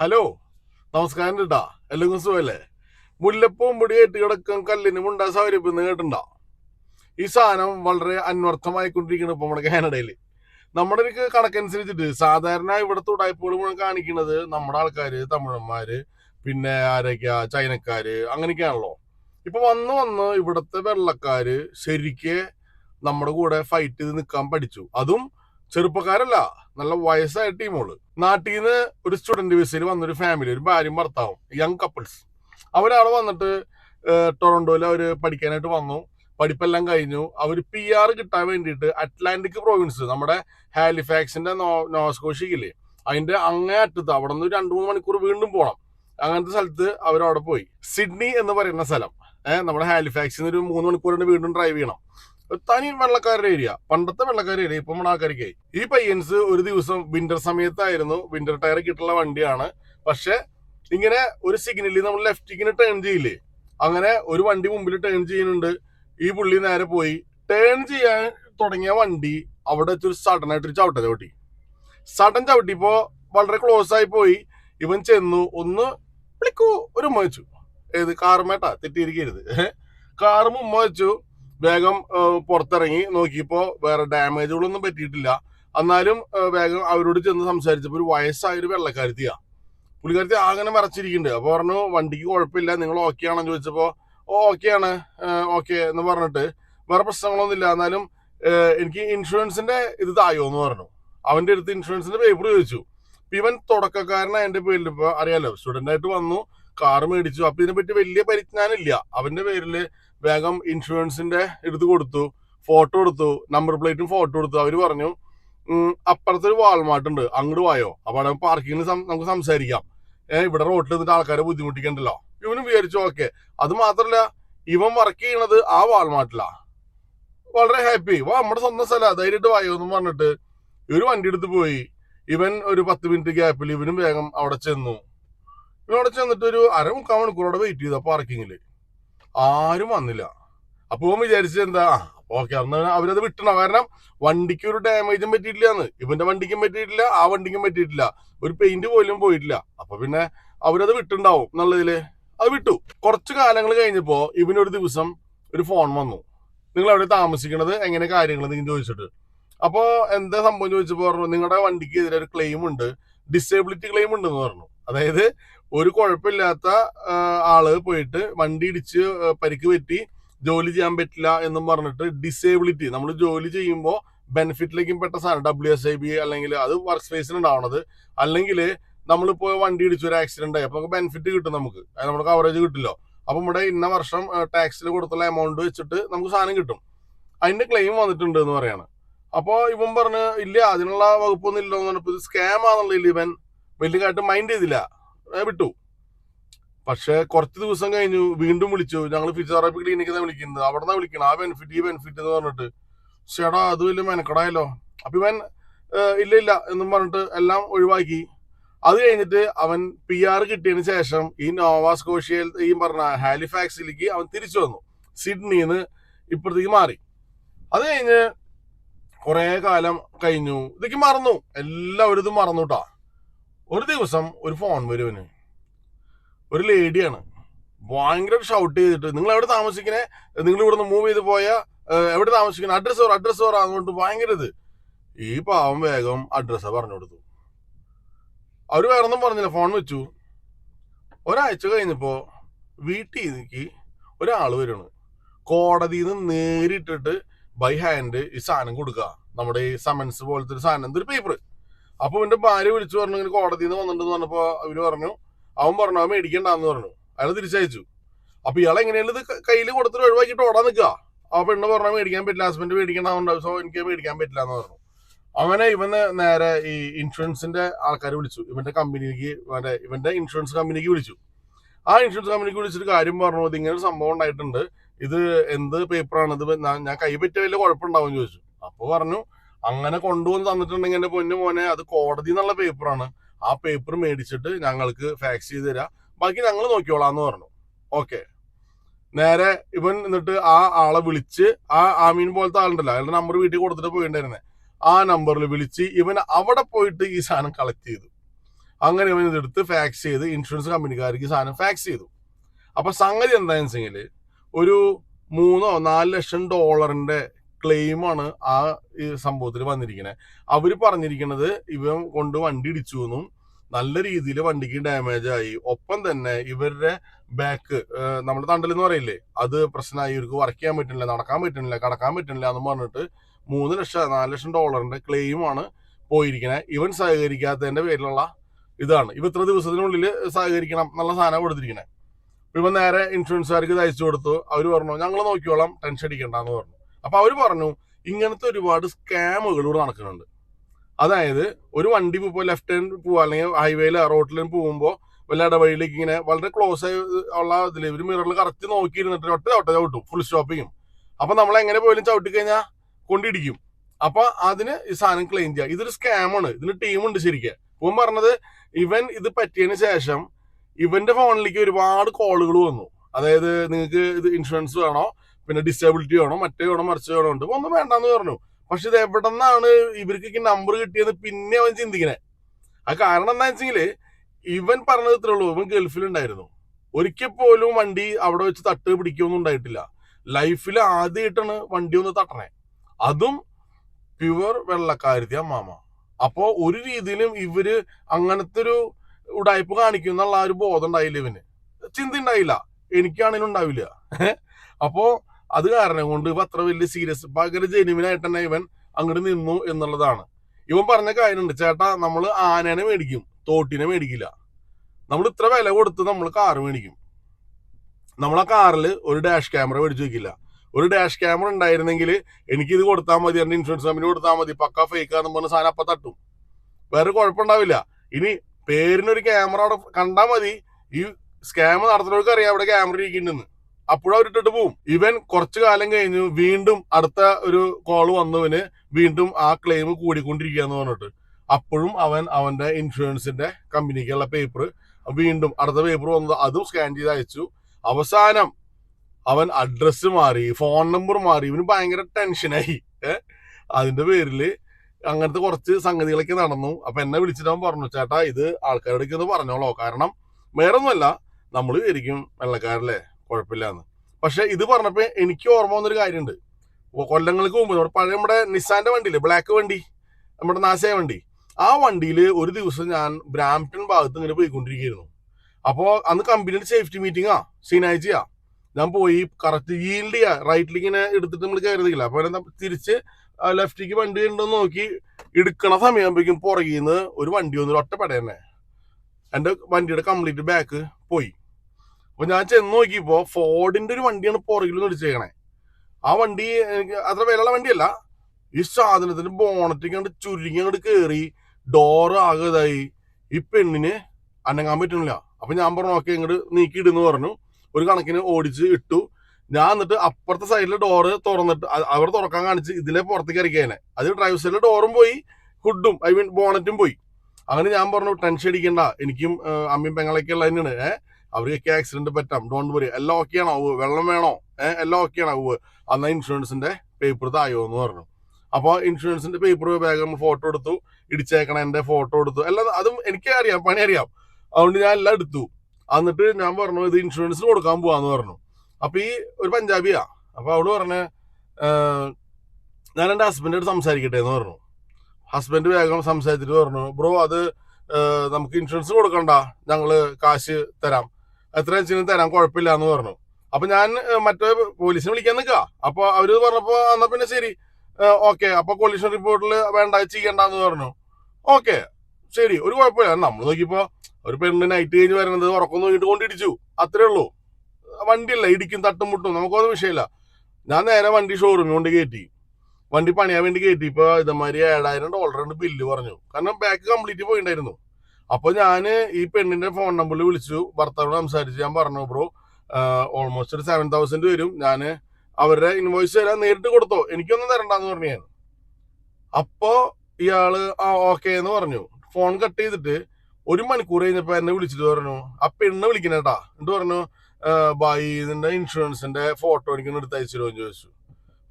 Hello നമസ്കാരം കേട്ടാ എല്ലാവർക്കും സുഖമല്ലേ? മുല്ലപ്പൂവും മുടി കെട്ടി കിടക്കും കല്ലിന് മുണ്ട സൗകര്യം കേട്ടിട്ടുണ്ടോ? ഈ സാധനം വളരെ അന്വർത്ഥമായിക്കൊണ്ടിരിക്കുന്നു ഇപ്പൊ നമ്മുടെ കാനഡയിൽ നമ്മുടെ ഒരു കണക്കനുസരിച്ചിട്ട് സാധാരണ ഇവിടുത്തെ ഉടായ്പകൾ മുഴുവൻ കാണിക്കുന്നത് നമ്മുടെ ആൾക്കാർ തമിഴന്മാര് പിന്നെ ആരൊക്കെയാ ചൈനക്കാര് അങ്ങനെയൊക്കെയാണല്ലോ. ഇപ്പൊ വന്ന് വന്ന് ഇവിടുത്തെ വെള്ളക്കാര് ശരിക്ക് നമ്മുടെ കൂടെ ഫൈറ്റ് ചെയ്ത് നിൽക്കാൻ പഠിച്ചു. അതും ചെറുപ്പക്കാരല്ല നല്ല വയസ്സായ ടീമുകൾ നാട്ടിൽ നിന്ന് ഒരു സ്റ്റുഡന്റ് വിസയിൽ വന്നൊരു ഫാമിലി ഒരു ഭാര്യയും ഭർത്താവും യങ് കപ്പിൾസ് അവരവിടെ വന്നിട്ട് ടൊറന്റോയിൽ അവർ പഠിക്കാനായിട്ട് വന്നു. പഠിപ്പെല്ലാം കഴിഞ്ഞു. അവർ പി ആർ കിട്ടാൻ വേണ്ടിയിട്ട് അറ്റ്ലാന്റിക് പ്രോവിൻസ് നമ്മുടെ ഹാലിഫാക്സിന്റെ നോസ്കോഷിക്കില്ലേ അതിന്റെ അങ്ങേ അറ്റത്ത് അവിടെ നിന്ന് രണ്ടു മൂന്ന് മണിക്കൂർ വീണ്ടും പോകണം അങ്ങനത്തെ സ്ഥലത്ത് അവരവിടെ പോയി. സിഡ്നി എന്ന് പറയുന്ന സ്ഥലം ഏഹ് നമ്മുടെ ഹാലിഫാക്സിൽ നിന്ന് ഒരു മൂന്ന് മണിക്കൂറിന് വീണ്ടും ഡ്രൈവ് ചെയ്യണം. തനി വെള്ളക്കാരുടെ ഏരിയ പണ്ടത്തെ വെള്ളക്കാരുടെ ഏരിയ ഇപ്പൊ ആൾക്കാർക്ക്. ഈ പയ്യൻസ് ഒരു ദിവസം വിന്റർ സമയത്തായിരുന്നു. വിന്റർ ടയർ കിട്ടുള്ള വണ്ടിയാണ്. പക്ഷെ ഇങ്ങനെ ഒരു സിഗ്നലിൽ നമ്മൾ ലെഫ്റ്റിക്കിന് ടേൺ ചെയ്യില്ലേ? അങ്ങനെ ഒരു വണ്ടി മുമ്പിൽ ടേൺ ചെയ്യുന്നുണ്ട്. ഈ പുള്ളി നേരെ പോയി. ടേൺ ചെയ്യാൻ തുടങ്ങിയ വണ്ടി അവിടെ വെച്ചൊരു സഡൻ ആയിട്ട് ഒരു ചവിട്ട ചവിട്ടി. സഡൻ ചവിട്ടിപ്പോ വളരെ ക്ലോസ് ആയി പോയി. ഇവൻ ചെന്നു. ഒന്ന് വിളിക്കൂ. ഒരു ഉമ്മ വെച്ചു. ഏത്? കാറുമേട്ടാ തെറ്റിയിരിക്കരുത്. കാറും ഉമ്മ വെച്ചു. വേഗം പുറത്തിറങ്ങി നോക്കിയപ്പോ വേറെ ഡാമേജുകളൊന്നും പറ്റിയിട്ടില്ല. എന്നാലും വേഗം അവരോട് ചെന്ന് സംസാരിച്ചപ്പോൾ ഒരു വയസ്സായ ഒരു വെള്ളക്കാരുത്തിയാ. പുള്ളിക്കാരത്തി ആകെ മറച്ചിരിക്കുന്നുണ്ട് അപ്പൊ പറഞ്ഞു വണ്ടിക്ക് കുഴപ്പമില്ല നിങ്ങൾ ഓക്കെ ആണെന്ന് ചോദിച്ചപ്പോ ഓ ഓക്കെ ആണ് ഓക്കെ എന്ന് പറഞ്ഞിട്ട് വേറെ പ്രശ്നങ്ങളൊന്നും ഇല്ല എന്നാലും എനിക്ക് ഇൻഷുറൻസിന്റെ ഇത് തായോ എന്ന് പറഞ്ഞു. അവന്റെ അടുത്ത് ഇൻഷുറൻസിന്റെ പേപ്പർ ചോദിച്ചു. ഇവൻ തുടക്കക്കാരനായ എന്റെ പേരിൽ. ഇപ്പൊ അറിയാലോ സ്റ്റുഡന്റ് ആയിട്ട് വന്നു കാർ മേടിച്ചു. അപ്പൊ ഇതിനെപ്പറ്റി വലിയ പരിജ്ഞാനം ഇല്ല അവന്റെ പേരിൽ വേഗം ഇൻഷുറൻസിന്റെ എടുത്ത് കൊടുത്തു ഫോട്ടോ എടുത്തു നമ്പർ പ്ലേറ്റും ഫോട്ടോ എടുത്തു. അവർ പറഞ്ഞു അപ്പുറത്തൊരു വാൾമാർട്ട് ഉണ്ട് അങ്ങോട്ട് പോയോ അപ്പോൾ അവിടെ പാർക്കിങ്ങിന് നമുക്ക് സംസാരിക്കാം. ഏഹ് ഇവിടെ റോട്ടിൽ നിന്നിട്ട് ആൾക്കാരെ ബുദ്ധിമുട്ടിക്കണ്ടല്ലോ? ഇവനും വിചാരിച്ചു ഓക്കെ. അത് മാത്രല്ല ഇവൻ വർക്ക് ചെയ്യണത് ആ വാൾമാർട്ടിലാ വളരെ ഹാപ്പി വാ നമ്മുടെ സ്വന്തം സ്ഥലം ധൈര്യമായിട്ട് വായോ എന്ന് പറഞ്ഞിട്ട് ഇവർ വണ്ടി എടുത്ത് പോയി. ഇവൻ ഒരു പത്ത് മിനിറ്റ് ഗ്യാപ്പിൽ ഇവനും വേഗം അവിടെ ചെന്നു. ഇവൻ അവിടെ ചെന്നിട്ട് ഒരു അരമുക്കാൽ മുക്കാൽ അവിടെ വെയിറ്റ് ചെയ്ത പാർക്കിങ്ങിൽ ആരും വന്നില്ല. അപ്പൊ ഇവൻ വിചാരിച്ചത് എന്താ? ഓക്കെ അന്ന് അവരത് വിട്ടണം? കാരണം വണ്ടിക്ക് ഒരു ഡാമേജും പറ്റിയിട്ടില്ല എന്ന് ഇവന്റെ വണ്ടിക്കും പറ്റിയിട്ടില്ല ആ വണ്ടിക്കും പറ്റിയിട്ടില്ല. ഒരു പെയിന്റ് പോലും പോയിട്ടില്ല. അപ്പൊ പിന്നെ അവരത് വിട്ടുണ്ടാവും എന്നുള്ളതിൽ അത് വിട്ടു. കുറച്ച് കാലങ്ങൾ കഴിഞ്ഞപ്പോ ഇവനൊരു ദിവസം ഒരു ഫോൺ വന്നു. നിങ്ങൾ അവിടെ താമസിക്കണത് എങ്ങനെ കാര്യങ്ങൾ നിങ്ങൾ ചോദിച്ചിട്ട്. അപ്പോ എന്താ സംഭവം ചോദിച്ചപ്പോ പറഞ്ഞു നിങ്ങളുടെ വണ്ടിക്ക് എതിരെ ഒരു ക്ലെയിം ഉണ്ട്. ഡിസേബിലിറ്റി ക്ലെയിം ഉണ്ടെന്ന് പറഞ്ഞു. അതായത് ഒരു കുഴപ്പമില്ലാത്ത ആൾ പോയിട്ട് വണ്ടി ഇടിച്ച് പരിക്ക് പറ്റി ജോലി ചെയ്യാൻ പറ്റില്ല എന്നും പറഞ്ഞിട്ട് ഡിസേബിലിറ്റി നമ്മൾ ജോലി ചെയ്യുമ്പോൾ ബെനിഫിറ്റിലേക്കും പെട്ട സാധനം ഡബ്ല്യു എസ് ഐ ബി അല്ലെങ്കിൽ അത് വർക്ക് സ്പേസിൽ ഉണ്ടാവണത് അല്ലെങ്കിൽ നമ്മളിപ്പോ വണ്ടി ഇടിച്ചു ഒരു ആക്സിഡന്റ് ആയി അപ്പൊ നമുക്ക് ബെനിഫിറ്റ് കിട്ടും നമുക്ക്. അത് നമ്മുടെ കവറേജ് കിട്ടില്ലോ. അപ്പൊ നമ്മുടെ ഇന്ന വർഷം ടാക്സിൽ കൊടുത്തുള്ള എമൗണ്ട് വെച്ചിട്ട് നമുക്ക് സാധനം കിട്ടും. അതിന്റെ ക്ലെയിം വന്നിട്ടുണ്ട് എന്ന് പറയാണ്. അപ്പോൾ ഇവൻ പറഞ്ഞ് ഇല്ല അതിനുള്ള വകുപ്പൊന്നും ഇല്ല എന്ന് പറഞ്ഞപ്പോൾ ഇത് സ്കാം ആണെന്നുള്ളതിൽ ഇവൻ വലിയ കാര്യം മൈൻഡ് ചെയ്തില്ല വിട്ടു. പക്ഷെ കുറച്ച് ദിവസം കഴിഞ്ഞു വീണ്ടും വിളിച്ചു. ഞങ്ങൾ ഫിസിയോതെറാപ്പി ക്ലിനിക്കിൽ നിന്ന് വിളിക്കുന്നത്. അവിടെ നിന്ന് വിളിക്കണം? ആ ബെനിഫിറ്റ് ഈ ബെനിഫിറ്റ് എന്ന് പറഞ്ഞിട്ട്. ചേടാ അത് വലിയ മെനക്കടായല്ലോ. അപ്പൊ ഇവൻ ഇല്ല ഇല്ല എന്നും പറഞ്ഞിട്ട് എല്ലാം ഒഴിവാക്കി. അത് കഴിഞ്ഞിട്ട് അവൻ പി ആർ കിട്ടിയതിന് ശേഷം ഈ നോവാസ്കോഷ്യയിൽ ഈ പറഞ്ഞ ഹാലിഫാക്സിലേക്ക് അവൻ തിരിച്ചു വന്നു. സിഡ്നിന്ന് ഇപ്പുറത്തേക്ക് മാറി. അത് കഴിഞ്ഞ് കുറേ കാലം കഴിഞ്ഞു. ഇതൊക്കെ മറന്നു. എല്ലാവരും ഇത് മറന്നു കേട്ടാ ഒരു ദിവസം ഒരു ഫോൺ വരുവന്. ഒരു ലേഡിയാണ് ഭയങ്കര ഷൗട്ട് ചെയ്തിട്ട് നിങ്ങൾ എവിടെ താമസിക്കണേ? നിങ്ങൾ ഇവിടെ നിന്ന് മൂവ് ചെയ്ത് പോയ എവിടെ താമസിക്കണേ? അഡ്രസ്സ് പറ അഡ്രസ്സ് പറ. അതുകൊണ്ട് ഭയങ്കര ഇത്. ഈ പാവം വേഗം അഡ്രസ്സ് പറഞ്ഞു കൊടുത്തു. അവർ വേറെ ഒന്നും പറഞ്ഞില്ല ഫോൺ വെച്ചു. ഒരാഴ്ച കഴിഞ്ഞപ്പോ വീട്ടിൽ നിൽക്കി ഒരാൾ വരുന്നു കോടതിയിൽ നിന്ന് നേരിട്ടിട്ട് ബൈ ഹാൻഡ് ഈ സാധനം കൊടുക്കുക നമ്മുടെ ഈ സമൻസ് പോലത്തെ ഒരു സാധനം എന്തൊരു പേപ്പർ അപ്പൊ എന്റെ ഭാര്യ വിളിച്ചു പറഞ്ഞു ഇങ്ങനെ കോടതിയിൽ നിന്ന് വന്നിട്ടുണ്ടെന്ന് പറഞ്ഞപ്പോ അവർ പറഞ്ഞു അവൻ പറഞ്ഞു അവൻ മേടിക്കണ്ടെന്ന് പറഞ്ഞു. അയാൾ തിരിച്ചയച്ചു. അപ്പൊ ഇയാൾ എങ്ങനെയാണ് ഇത് കയ്യിൽ കൊടുത്തിട്ട് ഒഴിവാക്കിയിട്ട് ഓടാൻ നിൽക്കുക? ആ പെണ്ണ് പറഞ്ഞു മേടിക്കാൻ പറ്റില്ല ഹസ്ബൻഡ് മേടിക്കണ്ടാവുണ്ട് സോ എനിക്ക് മേടിക്കാൻ പറ്റില്ല എന്ന് പറഞ്ഞു. അങ്ങനെ ഇവന് നേരെ ഈ ഇൻഷുറൻസിന്റെ ആൾക്കാർ വിളിച്ചു. ഇവന്റെ കമ്പനിക്ക് മറ്റേ ഇവന്റെ ഇൻഷുറൻസ് കമ്പനിക്ക് വിളിച്ചു. ആ ഇൻഷുറൻസ് കമ്പനിക്ക് വിളിച്ചിട്ട് കാര്യം പറഞ്ഞു ഇത് ഇങ്ങനെ ഒരു സംഭവം ഉണ്ടായിട്ടുണ്ട്. ഇത് എന്ത് പേപ്പറാണ് ഇത് ഞാൻ- കൈ പറ്റിയ വലിയ കുഴപ്പമുണ്ടാവും ചോദിച്ചു. അപ്പോൾ പറഞ്ഞു അങ്ങനെ കൊണ്ടുവന്ന് തന്നിട്ടുണ്ടെങ്കിൽ എന്റെ പൊന്നു മോനെ അത് കോടതി എന്നുള്ള പേപ്പറാണ്. ആ പേപ്പർ മേടിച്ചിട്ട് ഞങ്ങൾക്ക് ഫാക്സ് ചെയ്ത് തരാം. ബാക്കി ഞങ്ങൾ നോക്കിയോളാന്ന് പറഞ്ഞു. ഓക്കെ നേരെ ഇവൻ എന്നിട്ട് ആ ആളെ വിളിച്ച് ആ ആമീൻ പോലത്തെ ആളുണ്ടല്ലോ അയാളുടെ നമ്പർ വീട്ടിൽ കൊടുത്തിട്ട് പോയിണ്ടായിരുന്നേ. ആ നമ്പറിൽ വിളിച്ച് ഇവൻ അവിടെ പോയിട്ട് ഈ സാധനം കളക്ട് ചെയ്തു. അങ്ങനെ ഇവൻ ഇതെടുത്ത് ഫാക്സ് ചെയ്ത് ഇൻഷുറൻസ് കമ്പനിക്കാർക്ക് ഈ സാധനം ഫാക്സ് ചെയ്തു. അപ്പൊ സംഗതി എന്താണെന്ന് വെച്ചെങ്കിൽ ഒരു മൂന്നോ നാല് ലക്ഷം ഡോളറിന്റെ ക്ലെയിമാണ് ആ സംഭവത്തിൽ വന്നിരിക്കുന്നത് അവർ പറഞ്ഞിരിക്കുന്നത് ഇവൻ കൊണ്ട് വണ്ടി ഇടിച്ചു എന്നും നല്ല രീതിയിൽ വണ്ടിക്ക് ഡാമേജ് ആയി. ഒപ്പം തന്നെ ഇവരുടെ ബാക്ക് നമ്മുടെ തണ്ടൽ എന്ന് പറയില്ലേ? അത് പ്രശ്നമായി. ഇവർക്ക് വർക്ക് ചെയ്യാൻ പറ്റുന്നില്ല നടക്കാൻ പറ്റുന്നില്ല കടക്കാൻ പറ്റുന്നില്ല എന്ന് പറഞ്ഞിട്ട് മൂന്ന് ലക്ഷം നാല് ലക്ഷം ഡോളറിന്റെ ക്ലെയിമാണ് പോയിരിക്കുന്നത് ഇവൻ സഹകരിക്കാത്തതിന്റെ പേരിലുള്ള ഇതാണ്. ഇവ ഇത്ര ദിവസത്തിനുള്ളിൽ സഹകരിക്കണം എന്നുള്ള സാധനം കൊടുത്തിരിക്കുന്നത് ഇവൻ നേരെ ഇൻഷുറൻസുകാർക്ക് ഇത് അയച്ചു കൊടുത്തു. അവർ പറഞ്ഞു ഞങ്ങൾ നോക്കിയോളാം ടെൻഷൻ അടിക്കണ്ടെന്ന് പറഞ്ഞു. അപ്പൊ അവർ പറഞ്ഞു ഇങ്ങനത്തെ ഒരുപാട് സ്കാമുകൾ ഇവിടെ നടക്കുന്നുണ്ട്. അതായത് ഒരു വണ്ടി ഇപ്പോൾ ലെഫ്റ്റ് ഹാൻഡ് പോവുക അല്ലെങ്കിൽ ഹൈവേയിൽ റോഡിലും പോകുമ്പോൾ വല്ല ഇടവഴിയിലേക്ക് ഇങ്ങനെ വളരെ ക്ലോസ് ആയി ഉള്ള ഇതിൽ ഇവർ മിററിൽ കറക്റ്റ് നോക്കിയിരുന്നിട്ട് ഒറ്റ ചവിട്ട ചവിട്ടും ഫുൾ സ്റ്റോപ്പിങ്ങും അപ്പൊ നമ്മൾ എങ്ങനെ പോയാലും ചവിട്ടി കഴിഞ്ഞാൽ കൊണ്ടിടിക്കും. അപ്പൊ അതിന് ഈ സാധനം ക്ലെയിം ചെയ്യാം ഇതൊരു സ്കാമാണ് ഇതിന് ടീമുണ്ട് ശരിക്കും. ഇവൻ പറഞ്ഞത് ഇവൻ ഇത് പറ്റിയതിന് ശേഷം ഇവന്റെ ഫോണിലേക്ക് ഒരുപാട് കോളുകൾ വന്നു. അതായത് നിങ്ങൾക്ക് ഇത് ഇൻഷുറൻസ് വേണോ? പിന്നെ ഡിസേബിലിറ്റി വേണോ മറ്റേ വേണോ മറിച്ച് വേണോ ഉണ്ട്. ഒന്നും വേണ്ടെന്ന് പറഞ്ഞു. പക്ഷെ ഇത് എവിടെ നിന്നാണ് ഇവർക്ക് നമ്പർ കിട്ടിയത് പിന്നെ അവൻ ചിന്തിക്കണേ. ആ കാരണം എന്താ വെച്ചെങ്കിൽ ഇവൻ പറഞ്ഞത് ഇത്രേ ഉള്ളൂ. ഇവൻ ഗൾഫിലുണ്ടായിരുന്നു. ഒരിക്കൽ പോലും വണ്ടി അവിടെ വെച്ച് തട്ട് പിടിക്കൊന്നും ഉണ്ടായിട്ടില്ല. ലൈഫിൽ ആദ്യമായിട്ടാണ് വണ്ടി ഒന്ന് തട്ടണേ. അതും പ്യുവർ വെള്ളക്കാരുതി അമ്മാമ അപ്പോ ഒരു രീതിയിലും ഇവർ അങ്ങനത്തെ ഒരു ഉടായ്പ കാണിക്കും എന്നുള്ള ആ ഒരു ബോധം ഉണ്ടായില്ല ഇവന്. ചിന്ത ഉണ്ടായില്ല. എനിക്കാണെങ്കിലും ഉണ്ടാവില്ല. അപ്പോ അത് കാരണം കൊണ്ട് ഇവ അത്ര വലിയ സീരിയസ് ഭയങ്കര ജെനുവിനായിട്ട് തന്നെ ഇവൻ അങ്ങോട്ട് നിന്നു എന്നുള്ളതാണ്. ഇവൻ പറഞ്ഞ കാര്യമുണ്ട് ചേട്ടാ നമ്മൾ ആനേനെ മേടിക്കും തോട്ടിനെ മേടിക്കില്ല. നമ്മൾ ഇത്ര വില കൊടുത്ത് നമ്മൾ കാറ് മേടിക്കും. നമ്മൾ ആ കാറിൽ ഒരു ഡാഷ് ക്യാമറ മേടിച്ചു വെക്കില്ല. ഒരു ഡാഷ് ക്യാമറ ഉണ്ടായിരുന്നെങ്കിൽ എനിക്ക് ഇത് കൊടുത്താൽ മതി എന്റെ ഇൻഷുറൻസ് കമ്പനി കൊടുത്താൽ മതി പക്ക ഫേക്ക് ആണെന്ന് പറഞ്ഞ സാധനം അപ്പൊ തട്ടും. വേറെ കുഴപ്പമുണ്ടാവില്ല. ഇനി പേരിനൊരു ക്യാമറ അവിടെ കണ്ടാൽ മതി. ഈ സ്കാം നടത്തുന്നവർക്ക് അറിയാം അവിടെ ക്യാമറ ഇരിക്കുന്നുണ്ടെന്ന്. അപ്പോഴും അവരിട്ടിട്ട് പോവും. ഇവൻ കുറച്ചു കാലം കഴിഞ്ഞു വീണ്ടും അടുത്ത ഒരു കോൾ വന്നവന് വീണ്ടും ആ ക്ലെയിം കൂടിക്കൊണ്ടിരിക്കുകയെന്ന് പറഞ്ഞിട്ട്. അപ്പോഴും അവൻ അവന്റെ ഇൻഷുറൻസിന്റെ കമ്പനിക്കുള്ള പേപ്പർ വീണ്ടും അടുത്ത പേപ്പർ വന്നത് അതും സ്കാൻ ചെയ്ത് അയച്ചു. അവസാനം അവൻ അഡ്രസ്സ് മാറി ഫോൺ നമ്പർ മാറി. ഇവന് ഭയങ്കര ടെൻഷനായി ഏഹ് അതിന്റെ പേരിൽ അങ്ങനത്തെ കുറച്ച് സംഗതികളൊക്കെ നടന്നു. അപ്പൊ എന്നെ വിളിച്ചിട്ട് അവൻ പറഞ്ഞു ചേട്ടാ ഇത് ആൾക്കാരുടെ ഒന്ന് പറഞ്ഞോളോ. കാരണം വേറൊന്നുമല്ല നമ്മൾ വിചാരിക്കും വെള്ളക്കാരല്ലേ? കുഴപ്പമില്ലാന്ന്. പക്ഷെ ഇത് പറഞ്ഞപ്പോ എനിക്ക് ഓർമ്മ വന്നൊരു കാര്യമുണ്ട് കൊല്ലങ്ങൾക്ക് മുമ്പ് നമ്മുടെ പഴയ നമ്മുടെ നിസാന്റെ വണ്ടിയില്ലേ ബ്ലാക്ക് വണ്ടി നമ്മുടെ നാശയ വണ്ടി. ആ വണ്ടിയിൽ ഒരു ദിവസം ഞാൻ ബ്രാംപ്ടൺ ഭാഗത്ത് ഇങ്ങനെ പോയിക്കൊണ്ടിരിക്കുകയായിരുന്നു. അപ്പോൾ അന്ന് കമ്പനിയുടെ സേഫ്റ്റി മീറ്റിംഗാ ശനിയാഴ്ചയാ ഞാൻ പോയി കറക്റ്റ് ഈൽഡ് ചെയ്യാ റൈറ്റിൽ ഇങ്ങനെ എടുത്തിട്ട് നമ്മൾ കയറുന്നില്ല അപ്പോൾ തിരിച്ച് ലെഫ്റ്റിലേക്ക് വണ്ടി ഉണ്ടോ നോക്കി എടുക്കണ സമയമാകുമ്പോഴേക്കും പുറകിൽ നിന്ന് ഒരു വണ്ടി വന്നു ഒറ്റ പട തന്നെ എന്റെ വണ്ടിയുടെ കംപ്ലീറ്റ് ബാക്ക് പോയി. അപ്പൊ ഞാൻ ചെന്ന് നോക്കിയപ്പോ ഫോർഡിന്റെ ഒരു വണ്ടിയാണ് പുറകിൽ ഇടിച്ചേക്കണേ ആ വണ്ടി എനിക്ക് അത്ര വിലയുള്ള വണ്ടിയല്ല. ഈ സാധനത്തിന് ബോണറ്റിക്ക് കണ്ട് ചുരുങ്ങി കേറി ഡോറ് ആകെ ഇതായി. ഈ പെണ്ണിന് അനങ്ങാൻ പറ്റുന്നില്ല അപ്പൊ ഞാൻ പറഞ്ഞു ഓക്കെ ഇങ്ങോട്ട് നീക്കിയിടുന്ന് പറഞ്ഞു. ഒരു കണക്കിന് ഓടിച്ച് ഇട്ടു. ഞാൻ എന്നിട്ട് അപ്പുറത്തെ സൈഡിലെ ഡോറ് തുറന്നിട്ട് അവർ തുറക്കാൻ കാണിച്ച് ഇതിലെ പുറത്തേക്ക് ഇറക്കിയതിനെ അത് ഡ്രൈവർ സൈഡിലെ ഡോറും പോയി ഹുഡും ഐ മീൻ ബോണറ്റും പോയി. അങ്ങനെ ഞാൻ പറഞ്ഞു ടെൻഷൻ അടിക്കണ്ട. എനിക്കും അമ്മയും പെങ്ങളൊക്കെ ഉള്ള തന്നെയാണ്. ഏഹ് അവർക്കൊക്കെ ആക്സിഡന്റ് പറ്റാം. ഡോണ്ട് വറി എല്ലാം ഓക്കെയാണോ ഉവ്വ്. വെള്ളം വേണോ? ഏഹ് എല്ലാം ഓക്കെയാണോ ഉവ്വ്. അന്നാ ഇൻഷുറൻസിന്റെ പേപ്പർ തായോ എന്ന് പറഞ്ഞു. അപ്പോൾ ഇൻഷുറൻസിന്റെ പേപ്പർ വേഗം ഫോട്ടോ എടുത്തു. ഇടിച്ചേക്കണ എന്റെ ഫോട്ടോ എടുത്തു. എല്ലാം അതും എനിക്ക് അറിയാം. പണി അറിയാം. അതുകൊണ്ട് ഞാൻ എല്ലാം എടുത്തു. എന്നിട്ട് ഞാൻ പറഞ്ഞു ഇത് ഇൻഷുറൻസിന് കൊടുക്കാൻ പോവാന്ന് പറഞ്ഞു. അപ്പൊ ഈ ഒരു പഞ്ചാബിയാ. അപ്പൊ അവൾ പറഞ്ഞ ഞാൻ എന്റെ ഹസ്ബൻഡ് സംസാരിക്കട്ടെ എന്ന് പറഞ്ഞു. ഹസ്ബൻഡ് വേഗം സംസാരിച്ചിട്ട് പറഞ്ഞു ബ്രോ അത് നമുക്ക് ഇൻഷുറൻസ് കൊടുക്കണ്ട. ഞങ്ങൾ കാശ് തരാം. എത്ര വെച്ചാലും തരാൻ കുഴപ്പമില്ല എന്ന് പറഞ്ഞു. അപ്പൊ ഞാൻ മറ്റേ പോലീസിനെ വിളിക്കാൻ നിൽക്കുക അപ്പൊ അവർ പറഞ്ഞപ്പോ എന്നാ പിന്നെ ശരി. ഓക്കെ അപ്പൊ കൊളീഷൻ റിപ്പോർട്ടിൽ വേണ്ട ചെയ്യണ്ടെന്ന് പറഞ്ഞു. ഓക്കെ ശരി ഒരു കുഴപ്പമില്ല. നമ്മൾ നോക്കിയപ്പോ ഒരു പെണ്ണ് നൈറ്റ് കഴിഞ്ഞ് വരുന്നത് ഉറക്കം നോക്കിയിട്ട് കൊണ്ടിടിച്ചു. അത്രേ ഉള്ളൂ. വണ്ടിയല്ല ഇടിക്കും തട്ടും മുട്ടും നമുക്കൊന്നും വിഷയമില്ല. ഞാൻ നേരെ വണ്ടി ഷോറൂമിൽ കൊണ്ട് കയറ്റി വണ്ടി പണിയാൻ വേണ്ടി കയറ്റി ഇപ്പൊ ഇതേമാതിരി ഏഴായിരം ഡോളറിന്റെ ബില്ല് പറഞ്ഞു. കാരണം ബാക്ക് കംപ്ലീറ്റ് പോയിണ്ടായിരുന്നു. അപ്പൊ ഞാൻ ഈ പെണ്ണിന്റെ ഫോൺ നമ്പറിൽ വിളിച്ചു. ഭർത്താവിനോട് സംസാരിച്ച് ഞാൻ പറഞ്ഞു ബ്രോ ഓൾമോസ്റ്റ് ഒരു സെവൻ തൗസൻഡ് വരും. ഞാൻ അവരുടെ ഇൻവോയ്സ് തരാൻ നേരിട്ട് കൊടുത്തോ. എനിക്കൊന്നും തരണ്ടെന്ന് പറഞ്ഞു അപ്പോ ഇയാൾ ആ ഓക്കെ എന്ന് പറഞ്ഞു. ഫോൺ കട്ട് ചെയ്തിട്ട് ഒരു മണിക്കൂർ കഴിഞ്ഞപ്പോ എന്നെ വിളിച്ചിട്ട് പറഞ്ഞു ആ പെണ്ണ് വിളിക്കണേട്ടാ എന്നിട്ട് പറഞ്ഞു ബായി ഇതിന്റെ ഇൻഷുറൻസിന്റെ ഫോട്ടോ എനിക്ക് എടുത്ത് അയച്ചിരുമോ എന്ന് ചോദിച്ചു.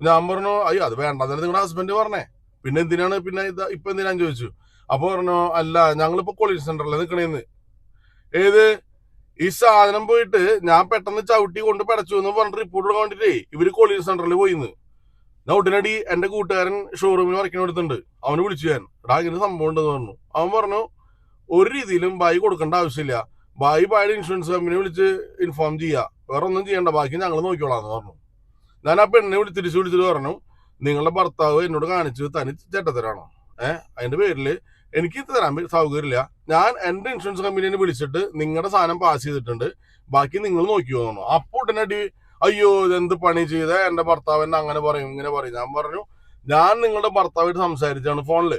ഞാൻ പറഞ്ഞു അയ്യോ അത് വേണ്ട എന്നല്ലേ നിങ്ങളുടെ ഹസ്ബൻഡ് പറഞ്ഞേ. പിന്നെ എന്തിനാണ് പിന്നെ ഇപ്പൊ എന്തിനാന്ന് ചോദിച്ചു? അപ്പൊ പറഞ്ഞു അല്ല ഞങ്ങളിപ്പോ കൊളീജ് സെന്ററിൽ നിൽക്കണേന്ന് ഏത്? ഈ സാധനം പോയിട്ട് ഞാൻ പെട്ടെന്ന് ചവിട്ടി കൊണ്ട് പടച്ചു എന്ന് പറഞ്ഞിട്ട് റിപ്പോർട്ട് കൊടുക്കാൻ ഇവർ കൊളീജ് സെന്ററിൽ പോയിന്ന്. ഞാൻ ഉടനടി എന്റെ കൂട്ടുകാരൻ ഷോറൂമിൽ വർക്കിന് എടുത്തുണ്ട് അവന് വിളിച്ചു ഞാൻ. എടാ ഇങ്ങനെ സംഭവം ഉണ്ടെന്ന് പറഞ്ഞു. അവൻ പറഞ്ഞു ഒരു രീതിയിലും ബായി കൊടുക്കേണ്ട ആവശ്യമില്ല. ബായി ബായുടെ ഇൻഷുറൻസ് കമ്പനി വിളിച്ച് ഇൻഫോം ചെയ്യാ. വേറെ ഒന്നും ചെയ്യണ്ട. ബാക്കി ഞങ്ങൾ നോക്കിക്കോളാന്ന് പറഞ്ഞു. ഞാൻ ആ പെണ്ണിനെ വിളി തിരിച്ചു വിളിച്ചിട്ട് പറഞ്ഞു നിങ്ങളുടെ ഭർത്താവ് എന്നോട് കാണിച്ച് തനി ചേട്ടത്തരാണോ? ഏഹ് അതിന്റെ പേരിൽ എനിക്ക് തരാൻ സൗകര്യമില്ല. ഞാൻ എന്റെ ഇൻഷുറൻസ് കമ്പനിനെ വിളിച്ചിട്ട് നിങ്ങളുടെ സാധനം പാസ് ചെയ്തിട്ടുണ്ട്. ബാക്കി നിങ്ങൾ നോക്കിയോ തോന്നുന്നു അപ്പോൾ ഉടനടി അയ്യോ ഇതെന്ത് പണി ചെയ്ത? എന്റെ ഭർത്താവ് എന്നെ അങ്ങനെ പറയും ഇങ്ങനെ പറയും. ഞാൻ പറഞ്ഞു ഞാൻ നിങ്ങളുടെ ഭർത്താവായിട്ട് സംസാരിച്ചാണ് ഫോണിൽ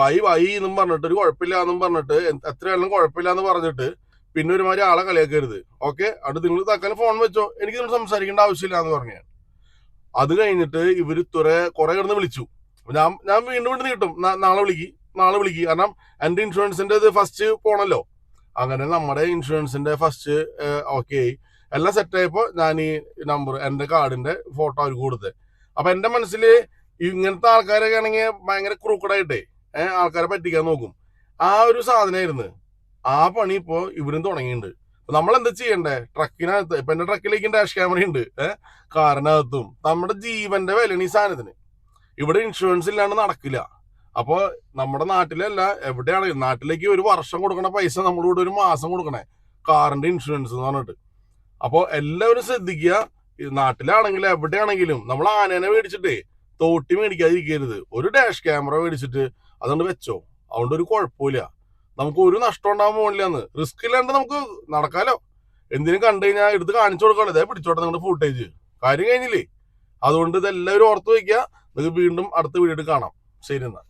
ബൈ ബൈ എന്നും പറഞ്ഞിട്ട് ഒരു കുഴപ്പമില്ല എന്നും പറഞ്ഞിട്ട് എത്രയാലും കുഴപ്പമില്ല എന്ന് പറഞ്ഞിട്ട് പിന്നെ ഒരുമാതിരി ആളെ കളിയാക്കരുത്. ഓക്കെ? അത് നിങ്ങൾ തക്കാൻ ഫോൺ വെച്ചോ. എനിക്ക് നിങ്ങൾ സംസാരിക്കേണ്ട ആവശ്യമില്ല എന്ന് പറഞ്ഞു അത് കഴിഞ്ഞിട്ട് ഇവർ തുറ കുറെ കിടന്ന് വിളിച്ചു. ഞാൻ ഞാൻ വീണ്ടും വീണ്ടും നീട്ടും. നാളെ വിളിക്ക്. നാളെ വിളിക്കുക കാരണം എന്റെ ഇൻഷുറൻസിന്റെ ഇത് ഫസ്റ്റ് പോണല്ലോ. അങ്ങനെ നമ്മുടെ ഇൻഷുറൻസിന്റെ ഫസ്റ്റ് ഓക്കെ എല്ലാം സെറ്റ് ആയപ്പോ ഞാൻ ഈ നമ്പർ എന്റെ കാർഡിന്റെ ഫോട്ടോ അവർക്ക് കൊടുത്തത് അപ്പൊ എന്റെ മനസ്സിൽ ഇങ്ങനത്തെ ആൾക്കാരൊക്കെ ആണെങ്കിൽ ഭയങ്കര ക്രൂക്കഡായിട്ടേ ആൾക്കാരെ പറ്റിക്കാൻ നോക്കും. ആ ഒരു സാധനമായിരുന്നു ആ പണി ഇപ്പോ ഇവരും തുടങ്ങിയിട്ടുണ്ട് നമ്മൾ എന്താ ചെയ്യണ്ടേ? ട്രക്കിനകത്ത് ഇപ്പൊ എന്റെ ട്രക്കിലേക്ക് ഡാഷ് ക്യാമറ ഉണ്ട് ഏഹ് കാറിനകത്തും നമ്മുടെ ജീവന്റെ വിലയാണ് ഈ സാധനത്തിന്. ഇവിടെ ഇൻഷുറൻസ് ഇല്ലാണ്ട് നടക്കില്ല. അപ്പോ നമ്മുടെ നാട്ടിലല്ല എവിടെയാണ്? നാട്ടിലേക്ക് ഒരു വർഷം കൊടുക്കണ പൈസ നമ്മുടെ കൂടെ ഒരു മാസം കൊടുക്കണേ. കാറിന്റെ ഇൻഷുറൻസ് എന്ന് പറഞ്ഞിട്ട്. അപ്പോ എല്ലാവരും ശ്രദ്ധിക്കുക നാട്ടിലാണെങ്കിലും എവിടെയാണെങ്കിലും നമ്മൾ ആനേനെ മേടിച്ചിട്ടേ തോട്ടി മേടിക്കാതിരിക്കരുത്. ഒരു ഡാഷ് ക്യാമറ മേടിച്ചിട്ട് അതുകൊണ്ട് വെച്ചോ. അതുകൊണ്ട് ഒരു കുഴപ്പമില്ല. നമുക്ക് ഒരു നഷ്ടം ഉണ്ടാകാൻ പോകണില്ലെന്ന് റിസ്ക് ഇല്ലാണ്ട് നമുക്ക് നടക്കാലോ. എന്തിനും കണ്ടു കഴിഞ്ഞാൽ എടുത്ത് കാണിച്ചു കൊടുക്കണം ഇതേ പിടിച്ചോട്ടെ നിങ്ങളുടെ ഫുട്ടേജ് കാര്യം കഴിഞ്ഞില്ലേ? അതുകൊണ്ട് ഇതെല്ലാവരും ഓർത്ത് വയ്ക്കുക നിങ്ങൾക്ക് വീണ്ടും അടുത്ത വീഡിയോ കാണാം. ശരി എന്നാ.